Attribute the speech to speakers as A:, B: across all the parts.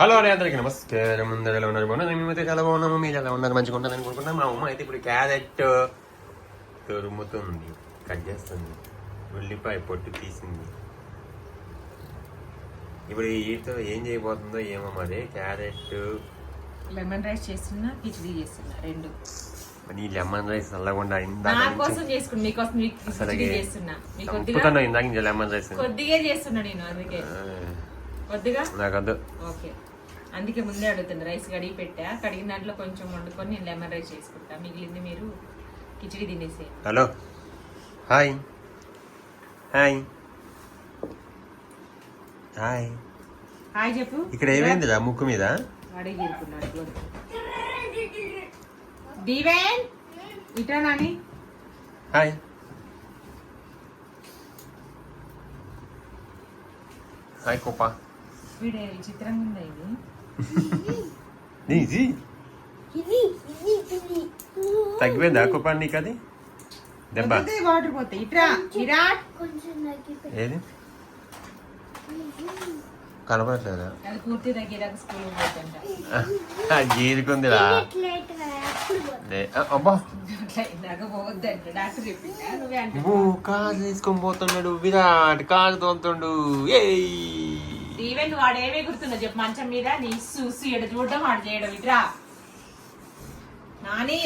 A: Hello అండి అందరికీ నమస్కారం. ముందు ఎలా ఉన్నారు? బాగున్నారు? మేమైతే చాలా బాగున్నాము. మీరు ఎలా ఉన్నారు? మంచిగా ఉంటారు అనుకుంటున్నాం మా అమ్మ అయితే ఇప్పుడు క్యారెట్ తురుముతుంది కట్ చేస్తుంది ఉల్లిపాయ పొట్టు తీసింది. ఇప్పుడు వీటితో ఏం చేయబోతుందో ఏమో మరి. క్యారెట్
B: లెమన్ రైస్ చేస్తున్నా కిచిడి చేస్తున్నా రెండు.
A: నీ లెమన్ రైస్ చల్లకుండా ఇందాక
B: కోసం మీకోసం కిచిడి చేస్తున్నా. కొద్దిగా
A: చంపుతున్నావు ఇందాక నుంచి లెమన్ రైస్.
B: కొద్దిగా చేస్తున్నా నేను అందుకే. కొద్దిగా?
A: నాకద్దు.
B: ఓకే. అందుకే ముందే అడుగుతున్నా రైస్ కడిగి పెట్టా. కడిగిన దాంట్లో కొంచెం వండుకొని నేను లెమన్ రైస్ చేసుకుంటా. మిగిలింది మీరు కిచిడి తినేసే
A: hello. Hi. Hi. Hi.
B: Hi చెప్పు.
A: ఇక్కడ ఏమైందిరా ముక్కు మీద?
B: వాడే గీరుకున్నాడు గోరు. దీవెన్? ఇట్రా నాని.
A: హాయ్. Hi Copa.
B: వీడే విచిత్రంగా ఉందా ఇది?
A: నీది తగ్గిపోయిందా? కోపా నీకు అది దెబ్బ.
B: వద్దు, వాటర్ పోతాయి ఇట్రా విరాట్
A: ఏది? కనపడట్లేదా? గీరుకుందిరా. అబ్బా. కారు తీసుకొని పోతున్నాడు. విరాట్ కారు తోలుతుండు. ఏయ్.
B: ఈవెన్ వాడు ఏమే గుర్తున్నా చెప్పు మంచం మీద నీ చూసి ఎడ చూడడం వాడు చేయడం ఇట్రా. నాని.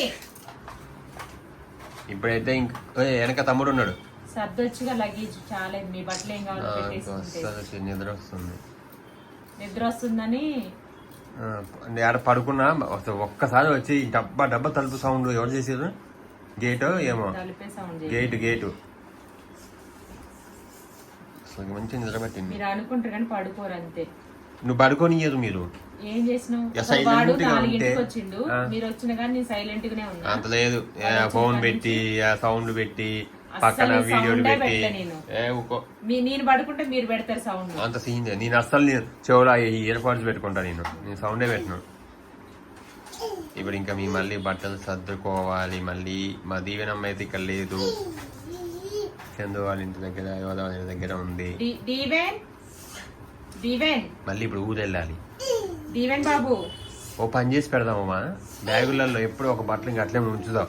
A: ఇప్పుడైతే వెనక తమ్ముడు ఉన్నాడు.
B: సర్దొచ్చుగా లగేజ్ చాలా మీ బట్టలు ఏం కావాలో
A: నిద్ర వస్తుంది.
B: నిద్ర వస్తుందని?
A: ఆడ పడుకున్నా ఒక్కసారి వచ్చి డబ్బా డబ్బా తలుపు సౌండ్ ఎవరు చేసారు గేటు ఏమో?
B: తలిపే సౌండ్ చేయి.
A: Gate gate. అసలు మంచి నిద్ర పెట్టింది
B: మీరు అనుకుంటారు కానీ పడుకోరు అంతే.
A: నువ్వు పడుకోనియదు మీరు.
B: ఏం చేసినావు? వాడు నాలుగింటికి వచ్చిండు. మీరు వచ్చిన కానీ నేను సైలెంట్ గానే ఉన్నా.
A: అంత లేదు. ఫోన్ పెట్టి ఆ సౌండ్ పెట్టి పక్కన వీడియోలు పెట్టి.
B: మీ నేను పడుకుంటే మీరు పెడతారు సౌండ్
A: అంత సీన్. నేను అస్సలు చెవులో ఇయర్ పాడ్స్ పెట్టుకుంటా నేను. నేను సౌండే పెట్టను. ఇప్పుడు ఇంకా మీ మళ్ళీ బట్టలు సర్దుకోవాలి. మళ్ళీ మా దీవెనమ్మ అయితే ఇక్కడ లేదు. చందు వాళ్ళ ఇంటి దగ్గర ఇంటి దగ్గర ఉంది. మళ్ళీ ఇప్పుడు ఊరు వెళ్ళాలి.
B: దీవెన్ బాబు.
A: ఓ పని చేసి పెడదామమ్మా బ్యాగులలో ఎప్పుడు ఒక బట్టలు ఇంకా అట్లే ఉంచుదాం.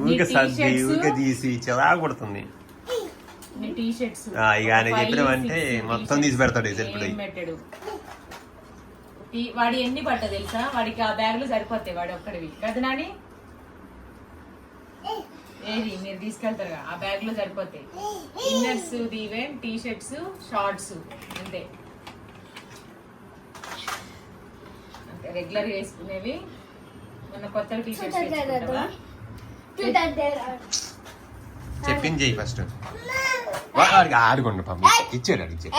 A: ఊరికే సర్ది తీసి చిరా కొడుతుంది ఇక ఆయన చెప్పినామంటే మొత్తం తీసి పెడతాడు సెల్ఫ్లో.
B: వాడి ఎన్ని పట్ట తెలుసా? వాడికి ఆ బ్యాగులు సరిపోతాయి వాడు ఒక్కడివి. కదా నాని? ఏది? మీరు తీసుకెళ్తారు ఆ బ్యాగ్లో సరిపోతాయి. ఇన్నర్స్ దీవెన్ టీ షర్ట్స్ షార్ట్స్ అంతే అంతే రెగ్యులర్ వేసుకునేవి. మన కొత్త టీ షర్ట్స్
A: చెప్పింది చెయ్యి ఫస్ట్. ఆడుకోండి పంపి. ఇచ్చాడు ఇచ్చాడు.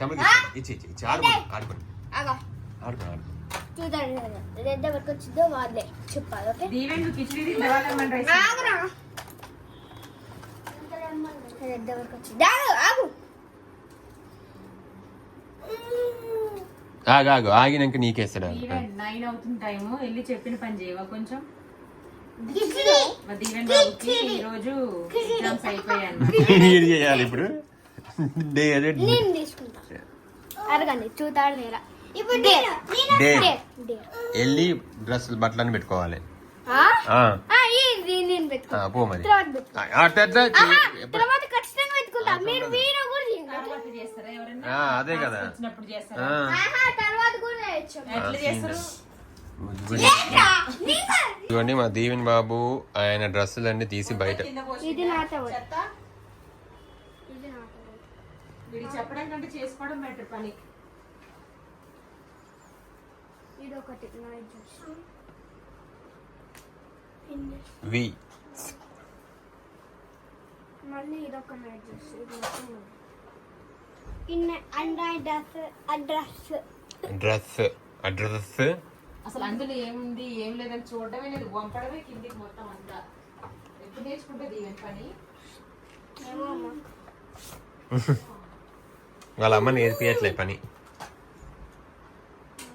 A: తమ్ముడికి ఇచ్చి, ఇచ్చి ఇచ్చి ఇచ్చి ఆడుకోండి ఆడుకోండి ఆడుకోండి.
C: రెడ్ ఎవరికి వచ్చిందో వాళ్ళే చెప్పాలి ఓకే ఆగురా రెడ్ ఎవరికి వచ్చింది ఆగు ఆగు
A: ఆగు ఆగు ఆగినాక నీకేస్తాడు
B: నైన్ అవుతుంది టైము వెళ్ళి చెప్పిన పని చేయవా కొంచెం?
C: కిచిడి
B: మా దీవెన్ బాబుకి ఈ రోజు ఎగ్జామ్స్ అయిపోయాను
A: చేయాలి ఇప్పుడు? డే అదే
C: నేను తీసుకుంటా. అడగండి చూతాడు నేరా
A: డే. వెళ్ళి డ్రెస్సులు బట్టలన్నీ పెట్టుకోవాలి. పో మరి. అదే కదా? ఇదిగోండి మా దీవెన్ బాబు ఆయన డ్రెస్సులన్నీ తీసి బయట.
B: కింద పోసి
C: ఇది నాతో
B: చెత్త?
C: ఇది నాతో
B: వీడికి చెప్పడం కంటే చేసుకోవడం బెటర్ పని.
C: ఇది ఒకటి నైట్ జ్యూస్
A: వి.
C: మళ్ళీ ఇదొక నైట్ జ్యూస్ ఇది మొత్తం ఇన్న and dress address
A: dress address
B: అసలు అందులో ఏముంది ఏం లేదని చూడడమే లేదు. వంపడమే కిందికి మొత్తం అంతా. ఎప్పుడు నేర్చుకుంటే దీవెన్ పని?
A: వాళ్ళ అమ్మ నేర్పియట్లే పని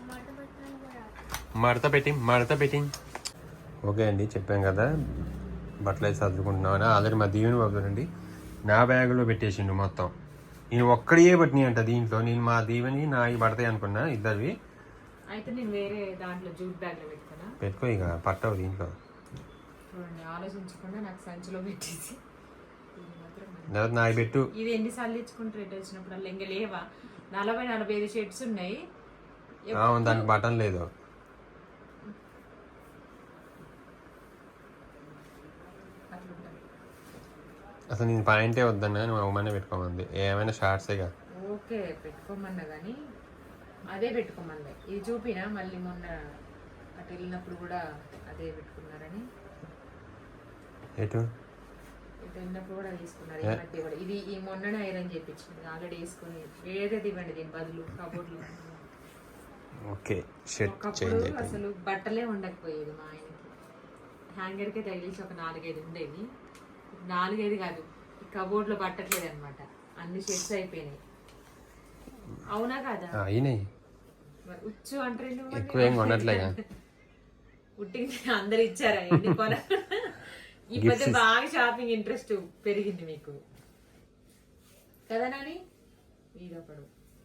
C: మాట పెట్టడం కూడా
A: మడత పెట్టి మడత పెట్టి. ఓకే అండి చెప్పాం కదా. బట్టలు అయితే సర్దుకుంటున్నామని. ఆల్రెడీ మా దీవెని బాబు అండి నా బ్యాగులో పెట్టేసిండు మొత్తం. నేను ఒక్కడియే పట్టినాయి అంట దీంట్లో. నేను మా దీవెని నా పడతాయి అనుకున్నా ఇద్దరివి.
B: అయితే నేను వేరే దాంట్లో జూట్ బ్యాగ్లో పెట్టుకున్నా.
A: పెట్టుకో ఇక పట్టవు దీంట్లో.
B: చూడండి ఆలోచించకుండా నాకు సంచిలో పెట్టేసి.
A: పెట్టు.
B: ఇది ఎన్నిసార్లు ఇచ్చుకుంటే రేట్ వచ్చినప్పుడు ఇంకా లేవా? నలభై నలభై ఐదు షర్ట్స్ ఉన్నాయి.
A: అవును దానికి బటన్ లేదు. అసలు నేను పాయింటే వద్దన్నా నువ్వు అవమానే పెట్టుకోమంది. ఏమైనా షార్ట్సేగా
B: ఓకే పెట్టుకోమన్నా కానీ అదే పెట్టుకోమన్నా ఇది చూపినా మళ్ళీ మొన్న అటు వెళ్ళినప్పుడు కూడా అదే పెట్టుకున్నారని.
A: ఎటు?
B: ఇటు వెళ్ళినప్పుడు కూడా తీసుకున్నారు. ఈ మధ్య కూడా. ఇది ఈ మొన్ననే ఐరన్ చేయించింది ఆల్రెడీ వేసుకుని వేరేది ఇవ్వండి దీని బదులు కబోర్డ్లో.
A: ఓకే షర్ట్ చేంజ్
B: అసలు బట్టలే ఉండకపోయేది మా ఆయనకి. హ్యాంగర్కే తగిలిసి ఒక నాలుగైదు ఉండేవి. నాలుగైదు కాదు. కబోర్డ్లో పట్టట్లేదు అనమాట అన్ని షెడ్స్ అయిపోయినాయి. అవునా కాదా?
A: అయినాయి.
B: ఉచ్చు అంటారు
A: ఎక్కువ ఏం కొనట్లేగా
B: ఉట్టి అందరు ఇచ్చారా? ఎన్ని కొన? మధ్య బాగా షాపింగ్ ఇంట్రెస్ట్ పెరిగింది మీకు. కదా నాని? వీడొకడు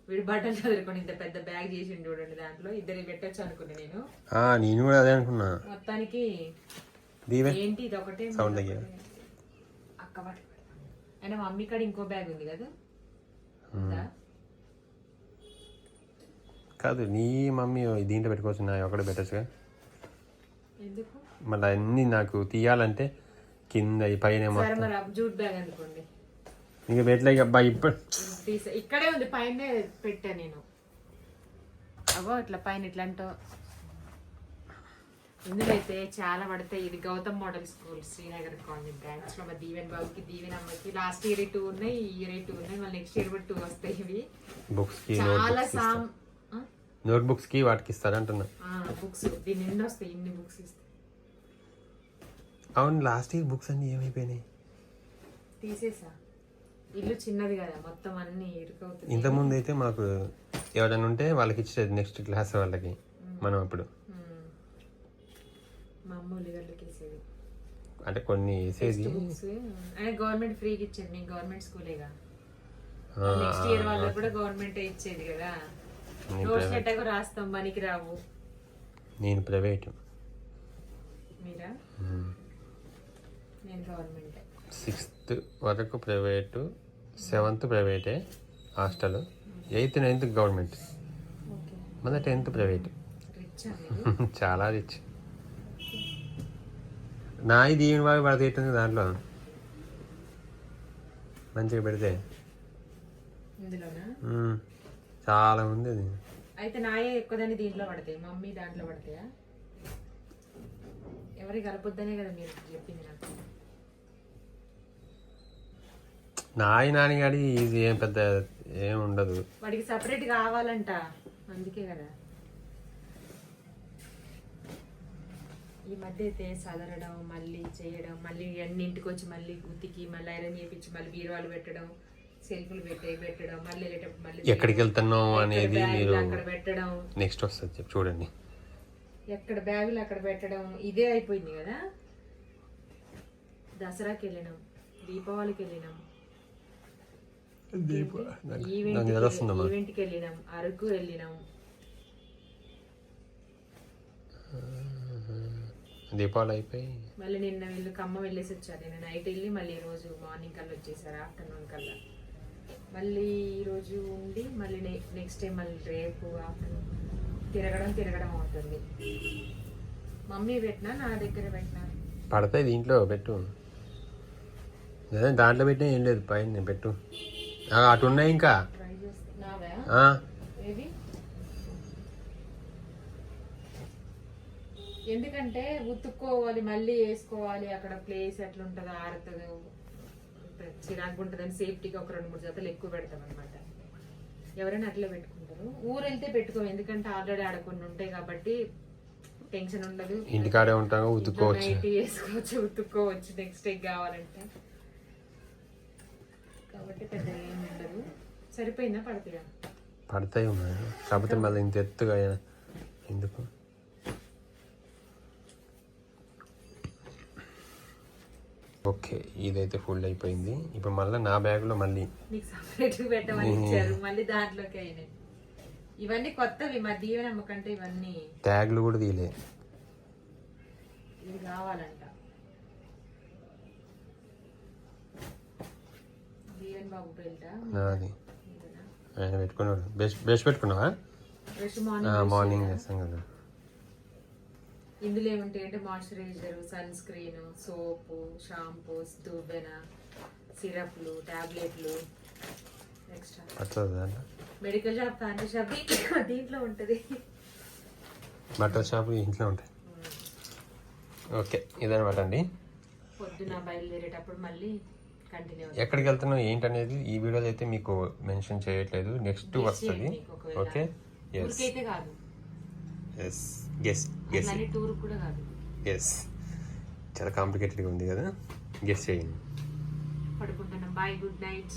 B: వీడు బట్టలు చదువుకొని ఇంత పెద్ద బ్యాగ్ చేసిండు చూడండి దాంట్లో. ఇద్దరు పెట్టొచ్చు అనుకున్నా నేను.
A: నేను కూడా అదే అనుకున్నా.
B: మొత్తానికి ఏంటి ఇది ఒకటే?
A: సౌండ్
B: అక్క వాటి అయినా మమ్మీ కాడ ఇంకో బ్యాగ్ ఉంది కదా? ఉందా?
A: కాదు నీ మమ్మీ దీంట్లో పెట్టుకోవచ్చు నా ఒకటే పెట్టచ్చుగా
B: ఎందుకు?
A: మళ్ళీ అన్ని నాకు తీయాలంటే కింద ఈ పైన ఏమో
B: సరే మరి జూట్ బ్యాగ్ అనుకోండి.
A: ఇంక పెట్టలేక అబ్బా ఇప్పుడు.
B: తీసే ఇక్కడే ఉంది పైన పెట్టా నేను. అవో ఇట్లా పైన ఇట్లా అంటో ఇందులో అయితే చాలా పడతాయి ఇది Gautam Model School Srinagar Colony బ్రాంచ్లో మా దీవెన్ బాబుకి దీవెన్ అమ్మకి లాస్ట్ ఇయర్ టూ ఉన్నాయి ఈ ఇయర్ టూ ఉన్నాయి మళ్ళీ నెక్స్ట్ ఇయర్ కూడా టూ వస్తాయి ఇవి. చాలా సామ్
A: నోట్ బుక్స్కి వాటికి ఇస్తారంటున్నా
B: బుక్స్ దీని నిండి వస్తాయి ఇన్ని బుక్స్ ఇస్తాయి
A: అవును లాస్ట్ ఇయర్ బుక్స్ అన్ని ఏమైపోయినాయి?
B: తీసేసా. ఇల్లు చిన్నది కదా మొత్తం అన్ని ఇరుకవుతుంది
A: ఇంతకుముందు అయితే మాకు ఎవరైనా ఉంటే వాళ్ళకి ఇచ్చేది నెక్స్ట్ క్లాస్ వాళ్ళకి మనం అప్పుడు.
B: మా అమ్మ ఉల్లిగడ్డలకి వేసేది
A: అంటే కొన్ని వేసేది
B: బుక్స్ అంటే గవర్నమెంట్ ఫ్రీగా ఇచ్చేది. మేము గవర్నమెంట్ స్కూలేగా నెక్స్ట్ ఇయర్ వాళ్ళకి కూడా గవర్నమెంట్ ఇచ్చేది కదా. నోట్స్ ఎట్టగా రాస్తాం పనికి రావు.
A: నేను ప్రైవేట్
B: మీరా? నేను గవర్నమెంట్
A: సిక్స్త్ వరకు ప్రైవేటు సెవెంత్ ప్రైవేటే హాస్టల్. ఎయిత్ నైన్త్ గవర్నమెంట్ మళ్ళీ టెన్త్ ప్రైవేట్ చాలా రిచ్ నా దీని బాగా పడతీస్తుంది దాంట్లో. మంచిగా పెడితే. చాలా ఉంది అది.
B: అయితే నాయే ఎక్కువదని దీంట్లో పడతాయి? మమ్మీ దాంట్లో పడతాయా? ఎవరికి కలపొద్దనే కదా మీరు చెప్పింది నాకు.
A: నాయి నాన్నగాడి ఇది ఏం పెద్ద ఏం ఉండదు.
B: వాడికి సపరేట్ కావాలంట. అందుకే కదా. ఈ మధ్య అయితే చదరడం మళ్ళీ చేయడం మళ్ళీ అన్ని ఇంటికి వచ్చి మళ్ళీ గుత్తికి మళ్ళీ ఐరన్ చేపించి మళ్ళీ బీరువాలు పెట్టడం సెల్ఫ్లు పెట్టే పెట్టడం మళ్ళీ వెళ్ళేటప్పుడు మళ్ళీ
A: ఎక్కడికి వెళ్తున్నావు అనేది మీరు
B: అక్కడ పెట్టడం.
A: నెక్స్ట్ వస్తుంది చూడండి.
B: ఎక్కడ బ్యాగులు అక్కడ పెట్టడం ఇదే అయిపోయింది కదా? దసరాకి వెళ్ళినాం దీపావళికి వెళ్ళినాం. ఈవెంట్కి వెళ్ళినాం అరకు వెళ్ళినాం.
A: దీపావళి అయిపోయి
B: మళ్ళీ నిన్న వీళ్ళు ఖమ్మం వెళ్ళేసి వచ్చారు. నేను నైట్ వెళ్ళి మళ్ళీ రోజు మార్నింగ్ కల్లా వచ్చేసారు ఆఫ్టర్నూన్ కల్లా. మళ్ళీ ఈ రోజు ఉండి మళ్ళీ నెక్స్ట్ టైం మళ్ళీ రేపు ఆఫ్టర్నూన్ తిరగడం తిరగడం అవుతుంది. మమ్మీ పెట్టినా నా దగ్గర పెట్టినా?
A: పడతాయి దీంట్లో పెట్టు. దాంట్లో పెట్టినా ఏం లేదు పైన నేను పెట్టు. అటు ఉన్నాయి ఇంకా
B: ట్రై చేస్తే నావా
A: ఆ,
B: ఏవి ఎందుకంటే ఉతుక్కోవాలి మళ్ళీ వేసుకోవాలి. అక్కడ ప్లేస్ ఎట్లా ఉంటుంది. ఆరుతుంది చిరాకు ఉంటుందని సేఫ్టీగా ఒక రెండు మూడు జతలు ఎక్కువ పెడతాం అనమాట ఎవరైనా అట్లే పెట్టుకుంటారు. ఊరు వెళ్తే పెట్టుకోము. ఎందుకంటే ఆల్రెడీ ఆడకుండా ఉంటాయి కాబట్టి టెన్షన్ ఉండదు.
A: ఇంటికాడే ఉంటాగా ఉతుక్కోవచ్చు.
B: నైట్ వేసుకోవచ్చు ఉతుక్కోవచ్చు. నెక్స్ట్ డే కావాలంటే. కాబట్టి పెద్ద ఏం ఉండదు. సరిపోయిందా పడతాయా?
A: పడతాయి కాకపోతే మళ్ళీ ఇంత ఎత్తుగా ఎందుకు? ఓకే ఇదైతే ఫుల్ అయిపోయింది. ఇప్పుడు మళ్ళీ నా బ్యాగ్లో మళ్ళీ.
B: నీకు సపరేట్ పెట్టమని ఇచ్చారు. మళ్ళీ దాంట్లోకి అయినాయి. ఇవన్నీ కొత్తవి మా దీవెన అమ్మకంటే ఇవన్నీ.
A: ట్యాగ్లు కూడా తీయలే.
B: ఇది కావాలంట. దీవెన్ బాబు బెల్ట్
A: నాది. ఆయన పెట్టుకున్నాడు. బెస్ట్ బెస్ట్ పెట్టుకున్నావా?
B: మార్నింగ్
A: చేస్తాం కదా.
B: ఇందులో ఏముంటాయి అంటే moisturiser sunscreen soap shampoos దువ్వెన సిరప్లు టాబ్లెట్లు
A: వస్తుంది దాంట్లో
B: మెడికల్ షాప్ ఫ్యాన్సీ షాప్ దీంట్లో ఉంటుంది.
A: బట్టల షాపులు ఇంట్లో ఉంటాయి. ఓకే ఇదనమాట అండి.
B: పొద్దున బయలుదేరేటప్పుడు మళ్ళీ కంటిన్యూ
A: ఎక్కడికి వెళ్తున్నావు ఏంటనేది ఈ వీడియోలో అయితే మీకు మెన్షన్ చేయట్లేదు. నెక్స్ట్ వస్తుంది. ఓకే? ఎస్
B: కాదు.
A: ఎస్ గెస్ గెస్
B: టూర్ కూడా కాదు.
A: ఎస్ చాలా కాంప్లికేటెడ్గా ఉంది కదా. గెస్ చేయండి.
B: పడుకుంటున్నాం. Bye good night